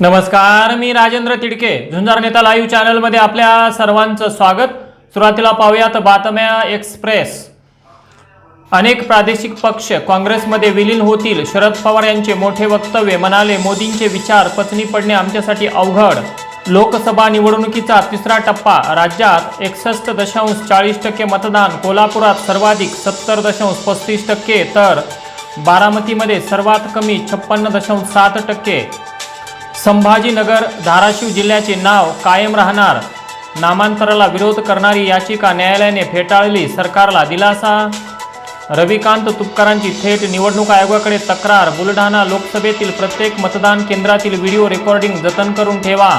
नमस्कार मी राजेंद्र तिडके. झुंजार नेता लाईव्ह चॅनलमध्ये आपल्या सर्वांचं स्वागत. सुरुवातीला पाहूयात बातम्या एक्सप्रेस. अनेक प्रादेशिक पक्ष काँग्रेसमध्ये विलीन होतील. शरद पवार यांचे मोठे वक्तव्य म्हणाले मोदींचे विचार पत्नी पडणे आमच्यासाठी अवघड. लोकसभा निवडणुकीचा तिसरा टप्पा. राज्यात एकसष्ट दशांश चाळीस टक्के मतदान. कोल्हापुरात सर्वाधिक सत्तर दशांश पस्तीस टक्के. तर बारामतीमध्ये सर्वात कमी छप्पन्न दशांश सात टक्के. संभाजीनगर धाराशिव जिल्ह्याचे नाव कायम राहणार. नामांतराला विरोध करणारी याचिका न्यायालयाने फेटाळली सरकारला दिलासा? रविकांत तुपकरांची थेट निवडणूक आयोगाकडे तक्रार बुलढाणा लोकसभेतील प्रत्येक मतदान केंद्रातील व्हिडिओ रेकॉर्डिंग जतन करून ठेवा.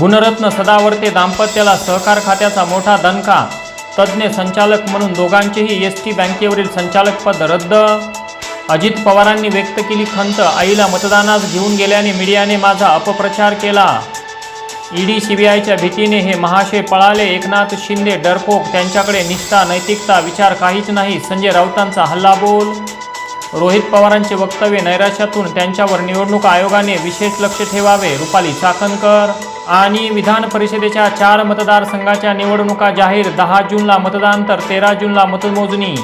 गुणरत्न सदावर्ते दाम्पत्याला सहकार खात्याचा मोठा दणका. तज्ज्ञ संचालक म्हणून दोघांचेही एस टी बँकेवरील संचालकपद रद्द. अजित पवारांनी व्यक्त केली खंत. आईला मतदानास घेऊन गेल्याने मीडियाने माझा अपप्रचार केला. ईडी सीबीआयच्या भीतीने हे महाशय पळाले. एकनाथ शिंदे डरपोक. त्यांच्याकडे निष्ठा नैतिकता विचार काहीच नाही. संजय राऊतांचा हल्लाबोल. रोहित पवारांचे वक्तव्य नैराश्यातून त्यांच्यावर निवडणूक आयोगाने विशेष लक्ष ठेवावे रुपाली चाकणकर. आणि विधान परिषदेच्या चार मतदारसंघाच्या निवडणुका जाहीर. दहा जूनला मतदान तर तेरा जूनला मतमोजणी.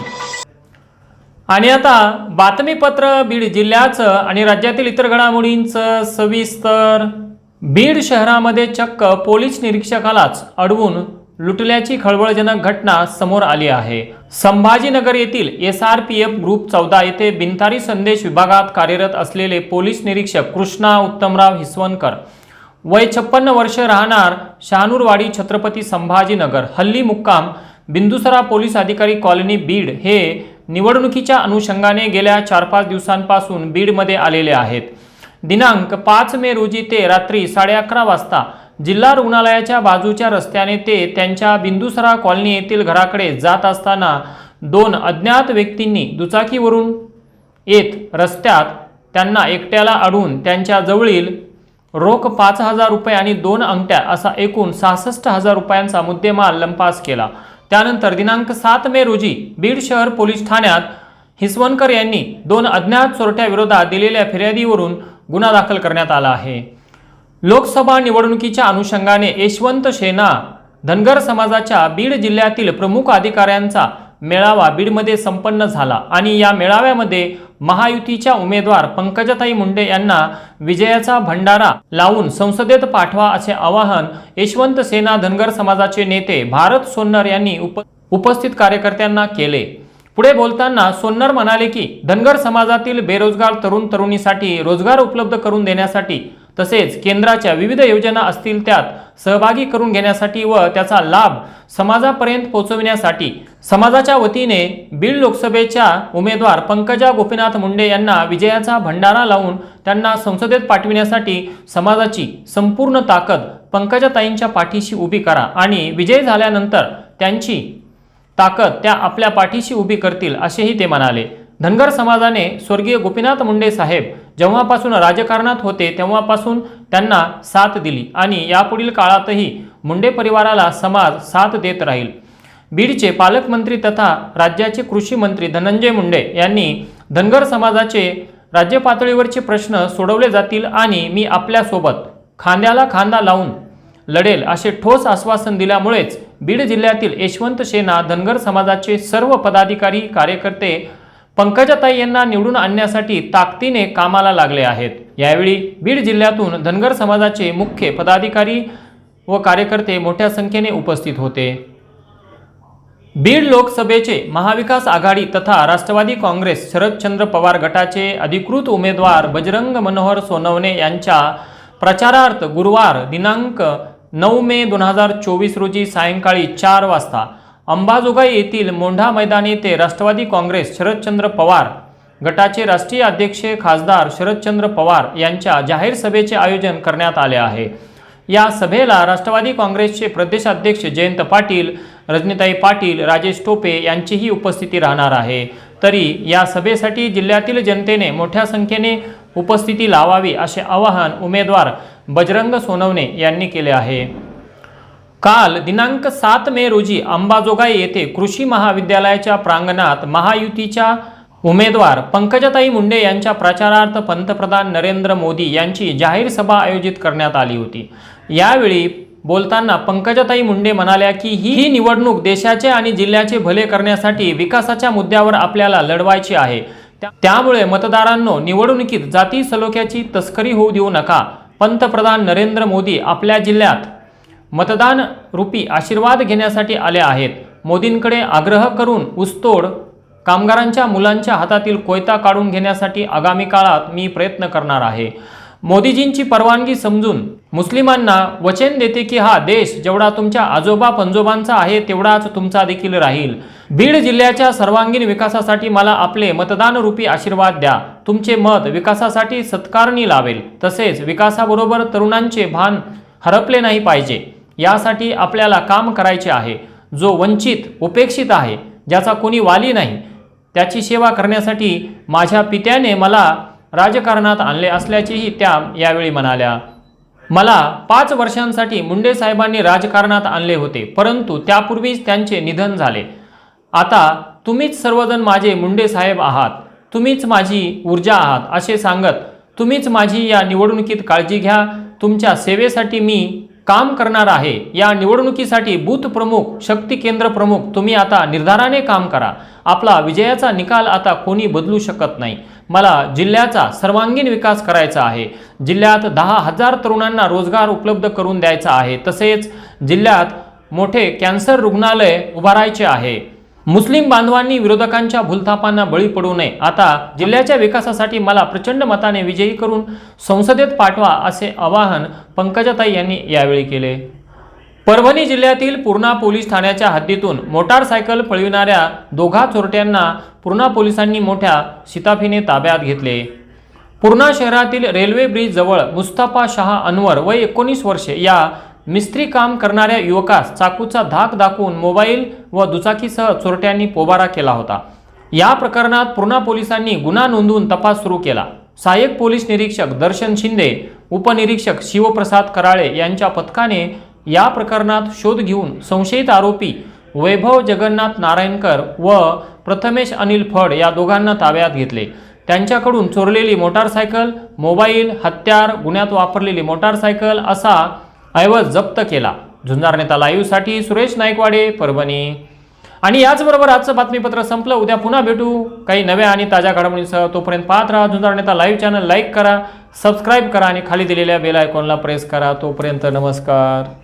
आणि आता बातमीपत्र बीड जिल्ह्याचं आणि राज्यातील इतर घडामोडींचं सविस्तर. बीड शहरामध्ये चक्क पोलीस निरीक्षकालाच अडवून लुटल्याची खळबळजनक घटना समोर आली आहे. संभाजीनगर येथील S R P F group चौदा येथे बिनतारी संदेश विभागात कार्यरत असलेले पोलीस निरीक्षक कृष्णा उत्तमराव हिसवणकर वय छप्पन्न वर्ष राहणार शहानूरवाडी छत्रपती संभाजीनगर हल्ली मुक्काम बिंदुसरा पोलीस अधिकारी कॉलनी बीड हे निवडणुकीच्या अनुषंगाने गेल्या चार पाच दिवसांपासून बीडमध्ये आलेले आहेत. दिनांक पाच मे रोजी ते रात्री साडे अकरा वाजता जिल्हा रुग्णालयाच्या बाजूच्या रस्त्याने ते त्यांच्या बिंदुसरा कॉलनी येथील घराकडे जात असताना दोन अज्ञात व्यक्तींनी दुचाकीवरून येत रस्त्यात त्यांना एकट्याला अडून त्यांच्या जवळील रोख पाच हजार रुपये आणि दोन अंगठ्या असा एकूण सहासष्ट हजार रुपयांचा मुद्देमाल लंपास केला. त्यानंतर दिनांक सात मे रोजी बीड शहर पोलीस ठाण्यात हिसवणकर यांनी दोन अज्ञात चोरट्याविरोधात दिलेल्या फिर्यादीवरून गुन्हा दाखल करण्यात आला आहे. लोकसभा निवडणुकीच्या अनुषंगाने यशवंत शेना धनगर समाजाच्या बीड जिल्ह्यातील प्रमुख अधिकाऱ्यांचा मेळावा बीडमध्ये संपन्न झाला आणि या मेळाव्यामध्ये महायुतीच्या उमेदवार पंकजाताई मुंडे यांना विजयाचा भंडारा लावून संसदेत पाठवा असे आवाहन यशवंत सेना धनगर समाजाचे नेते भारत सोन्नर यांनी उप उपस्थित कार्यकर्त्यांना केले. पुढे बोलताना सोन्नर म्हणाले की धनगर समाजातील बेरोजगार तरुण तरुणीसाठी रोजगार उपलब्ध करून देण्यासाठी तसेच केंद्राच्या विविध योजना असतील त्यात सहभागी करून घेण्यासाठी व त्याचा लाभ समाजापर्यंत पोहोचविण्यासाठी समाजाच्या वतीने बीड लोकसभेच्या उमेदवार पंकजा गोपीनाथ मुंडे यांना विजयाचा भंडारा लावून त्यांना संसदेत पाठविण्यासाठी समाजाची संपूर्ण ताकद पंकजाताईंच्या पाठीशी उभी करा आणि विजय झाल्यानंतर त्यांची ताकद त्या आपल्या पाठीशी उभी करतील असेही ते म्हणाले. धनगर समाजाने स्वर्गीय गोपीनाथ मुंडे साहेब जेव्हापासून राजकारणात होते तेव्हापासून त्यांना साथ दिली आणि यापुढील काळातही मुंडे परिवाराला समाज साथ देत राहील. बीडचे पालकमंत्री तथा राज्याचे कृषी मंत्री धनंजय मुंडे यांनी धनगर समाजाचे राज्य पातळीवरचे प्रश्न सोडवले जातील आणि मी आपल्यासोबत खांद्याला खांदा लावून लढेल असे ठोस आश्वासन दिल्यामुळेच बीड जिल्ह्यातील यशवंत सेना धनगर समाजाचे सर्व पदाधिकारी कार्यकर्ते पंकजाताई यांना निवडून आणण्यासाठी ताकदीने कामाला लागले आहेत. यावेळी बीड जिल्ह्यातून धनगर समाजाचे मुख्य पदाधिकारी व कार्यकर्ते मोठ्या संख्येने उपस्थित होते. बीड लोकसभेचे महाविकास आघाडी तथा राष्ट्रवादी काँग्रेस शरदचंद्र पवार गटाचे अधिकृत उमेदवार बजरंग मनोहर सोनवणे यांच्या प्रचारार्थ गुरुवार दिनांक नऊ मे दोन हजार चोवीस रोजी सायंकाळी चार वाजता अंबाजोगाई येथील मोंढा मैदान येथे राष्ट्रवादी काँग्रेस शरदचंद्र पवार गटाचे राष्ट्रीय अध्यक्ष खासदार शरदचंद्र पवार यांच्या जाहीर सभेचे आयोजन करण्यात आले आहे. या सभेला राष्ट्रवादी काँग्रेसचे प्रदेशाध्यक्ष जयंत पाटील रजनीताई पाटील राजेश टोपे यांचीही उपस्थिती राहणार आहे. तरी या सभेसाठी जिल्ह्यातील जनतेने मोठ्या संख्येने उपस्थिती लावावी असे आवाहन उमेदवार बजरंग सोनवणे यांनी केले आहे. काल दिनांक सात मे रोजी अंबाजोगाई येथे कृषी महाविद्यालयाच्या प्रांगणात महायुतीच्या उमेदवार पंकजाताई मुंडे यांच्या प्रचारार्थ पंतप्रधान नरेंद्र मोदी यांची जाहीर सभा आयोजित करण्यात आली होती. यावेळी बोलताना पंकजाताई मुंडे म्हणाल्या की ही ही निवडणूक देशाचे आणि जिल्ह्याचे भले करण्यासाठी विकासाच्या मुद्द्यावर आपल्याला लढवायची आहे. त्यामुळे मतदारांनो निवडणुकीत जाती सलोख्याची तस्करी होऊ देऊ नका. पंतप्रधान नरेंद्र मोदी आपल्या जिल्ह्यात मतदान रूपी आशीर्वाद घेण्यासाठी आले आहेत. मोदींकडे आग्रह करून ऊसतोड कामगारांच्या मुलांच्या हातातील कोयता काढून घेण्यासाठी आगामी काळात मी प्रयत्न करणार आहे. मोदीजींची परवानगी समजून मुस्लिमांना वचन देते की हा देश जेवढा तुमच्या आजोबा पंजोबांचा आहे तेवढाच तुमचा देखील राहील. बीड जिल्ह्याच्या सर्वांगीण विकासासाठी मला आपले मतदान रूपी आशीर्वाद द्या. तुमचे मत विकासासाठी सत्कारणी लावेल. तसेच विकासाबरोबर तरुणांचे भान हरपले नाही पाहिजे. यासाठी आपल्याला काम करायचे आहे. जो वंचित उपेक्षित आहे ज्याचा कोणी वाली नाही त्याची सेवा करण्यासाठी माझ्या पित्याने मला राजकारणात आणले असल्याचेही त्या यावेळी म्हणाल्या. मला पाच वर्षांसाठी मुंडे साहेबांनी राजकारणात आणले होते परंतु त्यापूर्वीच त्यांचे निधन झाले. आता तुम्हीच सर्वजण माझे मुंडे साहेब आहात. तुम्हीच माझी ऊर्जा आहात असे सांगत तुम्हीच माझी या निवडणुकीत काळजी घ्या. तुमच्या सेवेसाठी मी काम करणार आहे. या निवडणुकीसाठी बूथ प्रमुख शक्ती केंद्र प्रमुख तुम्ही आता निर्धाराने काम करा. आपला विजयाचा निकाल आता कोणी बदलू शकत नाही. मला जिल्ह्याचा सर्वांगीण विकास करायचा आहे. जिल्ह्यात दहा हजार तरुणांना रोजगार उपलब्ध करून द्यायचा आहे. तसेच जिल्ह्यात मोठे कॅन्सर रुग्णालय उभारायचे आहे. मुस्लिम बांधवांनी विरोधकांच्या भूलथापांना बळी पडू नये. आता जिल्ह्याच्या विकासासाठी मला प्रचंड मताने विजयी करून संसदेत पाठवा असे आवाहन पंकजाताई यांनी यावेळी केले. परभणी जिल्ह्यातील पूर्णा पोलीस ठाण्याच्या हद्दीतून मोटारसायकल पळविणाऱ्या दोघा चोरट्यांना पूर्णा पोलिसांनी मोठ्या शिताफीने ताब्यात घेतले. पूर्णा शहरातील रेल्वे ब्रिज जवळ मुस्तफा शहा अनवर व एकोणीस वर्षे या मिस्त्री काम करणाऱ्या युवकास चाकूचा धाक दाखवून मोबाईल व दुचाकीसह चोरट्यांनी पोबारा केला होता. या प्रकरणात पूर्णा पोलिसांनी गुन्हा नोंदवून तपास सुरू केला. सहाय्यक पोलीस निरीक्षक दर्शन शिंदे उपनिरीक्षक शिवप्रसाद कराळे यांच्या पथकाने या प्रकरणात शोध घेऊन संशयित आरोपी वैभव जगन्नाथ नारायणकर व प्रथमेश अनिल फड या दोघांना ताब्यात घेतले. त्यांच्याकडून चोरलेली मोटारसायकल मोबाईल हत्यार गुन्ह्यात वापरलेली मोटारसायकल असा ऐवज जप्त केला. झुंजार नेता लाईव्हसाठी सुरेश नाईकवाडे परभणी. आणि याचबरोबर आजचं बातमीपत्र संपलं. उद्या पुन्हा भेटू. काही नव्या आणि ताज्या घडामोडींसह तोपर्यंत पाहत राहा. Zunjar Neta live channel like करा सबस्क्राईब करा आणि खाली दिलेल्या बेल आयकॉनला प्रेस करा. तोपर्यंत नमस्कार.